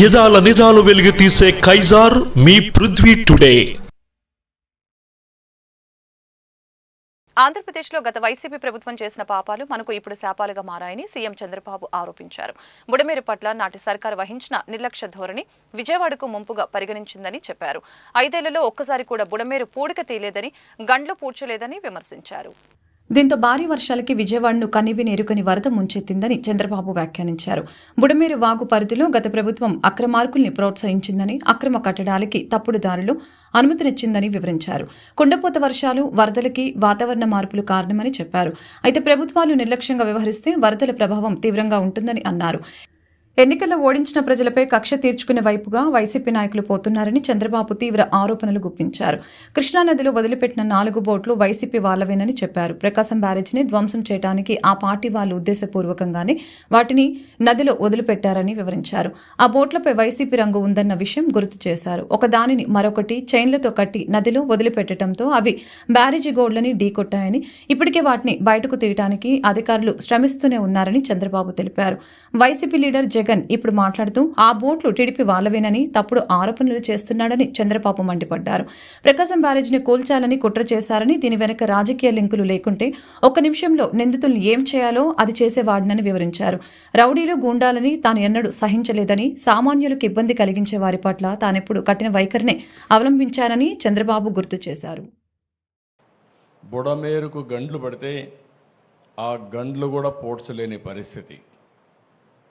యదాల నిజాలు వెలిగి తీసే కైజార్ మీ పృథ్వీ టుడే. ఆంధ్రప్రదేశ్లో గత వైసీపీ ప్రభుత్వం చేసిన పాపాలు మనకు ఇప్పుడు శాపాలుగా మారాయని సీఎం చంద్రబాబు ఆరోపించారు. బుడమేరు పట్ల నాటి సర్కారు వహించిన నిర్లక్ష్య ధోరణి విజయవాడకు ముంపుగా పరిగణించిందని చెప్పారు. ఐదేళ్ళలో ఒక్కసారి కూడా బుడమేరు పూడిక తీయలేదని గండ్లు పూడ్చలేదని విమర్శించారు. దీంతో భారీ వర్షాలకి విజయవాడను కనివి నేరుకొని వరద ముంచెత్తిందని చంద్రబాబు వ్యాఖ్యానించారు. బుడమేరు వాగు పరిధిలో గత ప్రభుత్వం అక్రమార్కుల్ని ప్రోత్సహించిందని అక్రమ కట్టడాలకి తప్పుడు దారులు అనుమతినిచ్చిందని వివరించారు. కుండపోత వర్షాలు వరదలకి వాతావరణ మార్పులు కారణమని చెప్పారు. అయితే ప్రభుత్వాలు నిర్లక్ష్యంగా వ్యవహరిస్తే వరదల ప్రభావం తీవ్రంగా ఉంటుందని అన్నారు. ఎన్నికల్లో ఓడించిన ప్రజలపై కక్ష తీర్చుకునే వైపుగా వైసీపీ నాయకులు పోతున్నారని చంద్రబాబు తీవ్ర ఆరోపణలు గుప్పించారు. కృష్ణానదిలో వదిలిపెట్టిన నాలుగు బోట్లు వైసీపీ వాళ్ళవేనని చెప్పారు. ప్రకాశం బ్యారేజ్ని ధ్వంసం చేయడానికి ఆ పార్టీ వాళ్ళు ఉద్దేశపూర్వకంగానే వాటిని నదిలో వదిలిపెట్టారని వివరించారు. ఆ బోట్లపై వైసీపీ రంగు ఉందన్న విషయం గుర్తు చేశారు. ఒక దానిని మరొకటి చైన్లతో కట్టి నదిలో వదిలిపెట్టడంతో అవి బ్యారేజీ గోడ్లని ఢీకొట్టాయని ఇప్పటికే వాటిని బయటకు తీయడానికి అధికారులు శ్రమిస్తూనే ఉన్నారని చంద్రబాబు తెలిపారు. వైసీపీ లీడర్ జగన్ ఇప్పుడు మాట్లాడుతూ ఆ బోట్లు టీడీపీ వాళ్ళవేనని తప్పుడు ఆరోపణలు చేస్తున్నాడని చంద్రబాబు మండిపడ్డారు. ప్రకాశం బ్యారేజ్ని కూల్చాలని కుట్ర చేశారని దీని వెనక రాజకీయ లింకులు లేకుంటే ఒక్క నిమిషంలో నిందితుల్ని ఏం చేయాలో అది చేసేవాడినని వివరించారు. రౌడీలు గూండాలని తాను ఎన్నడూ సహించలేదని సామాన్యులకు ఇబ్బంది కలిగించే వారి పట్ల తానెప్పుడు కఠిన వైఖరినే అవలంబించానని చంద్రబాబు గుర్తు చేశారు. బుడమేరుకు గండ్లు పడితే ఆ గండ్లు కూడా పోడ్చలేని పరిస్థితి.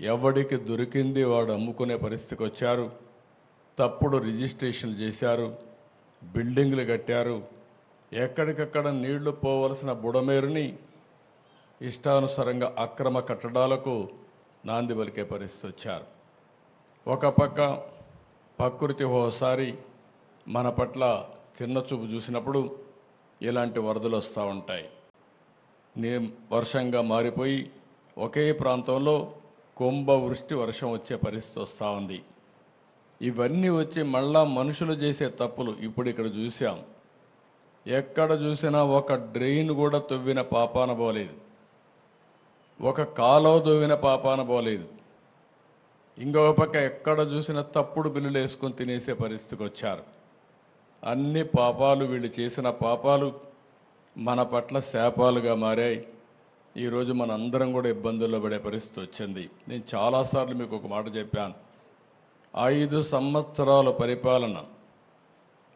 ఎవడికి దొరికింది వాడు అమ్ముకునే పరిస్థితికి వచ్చారు. తప్పుడు రిజిస్ట్రేషన్లు చేశారు. బిల్డింగ్లు కట్టారు. ఎక్కడికక్కడ నీళ్ళు పోవలసిన బుడమేరుని ఇష్టానుసారంగా అక్రమ కట్టడాలకు నాంది పలికే పరిస్థితి వచ్చారు. ఒక పక్క ప్రకృతి ఓసారి మన పట్ల చిన్న చూపు చూసినప్పుడు ఇలాంటి వరదలు వస్తూ ఉంటాయి. నీ వర్షంగా మారిపోయి ఒకే ప్రాంతంలో కుంభ వృష్టి వర్షం వచ్చే పరిస్థితి వస్తూ ఉంది. ఇవన్నీ వచ్చి మళ్ళా మనుషులు చేసే తప్పులు ఇప్పుడు ఇక్కడ చూసాం ఎక్కడ చూసినా ఒక డ్రెయిన్ కూడా తవ్విన పాపాన పోలేదు. ఒక కాలో తవ్విన పాపాన పోలేదు. ఇంకొక పక్క ఎక్కడ చూసినా తప్పుడు బిల్లులు వేసుకొని తినేసే పరిస్థితికి వచ్చారు. అన్ని పాపాలు వీళ్ళు చేసిన పాపాలు మన పట్ల శాపాలుగా మారాయి. ఈరోజు మన అందరం కూడా ఇబ్బందుల్లో పడే పరిస్థితి వచ్చింది. నేను చాలాసార్లు మీకు ఒక మాట చెప్పాను. ఐదు సంవత్సరాల పరిపాలన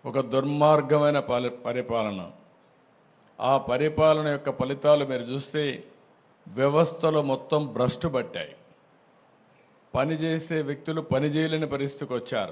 ఒక దుర్మార్గమైన పాలి పరిపాలన. ఆ పరిపాలన యొక్క ఫలితాలు మీరు చూస్తే వ్యవస్థలు మొత్తం భ్రష్టు పట్టాయి. పనిచేసే వ్యక్తులు పనిచేయలేని పరిస్థితికి వచ్చారు.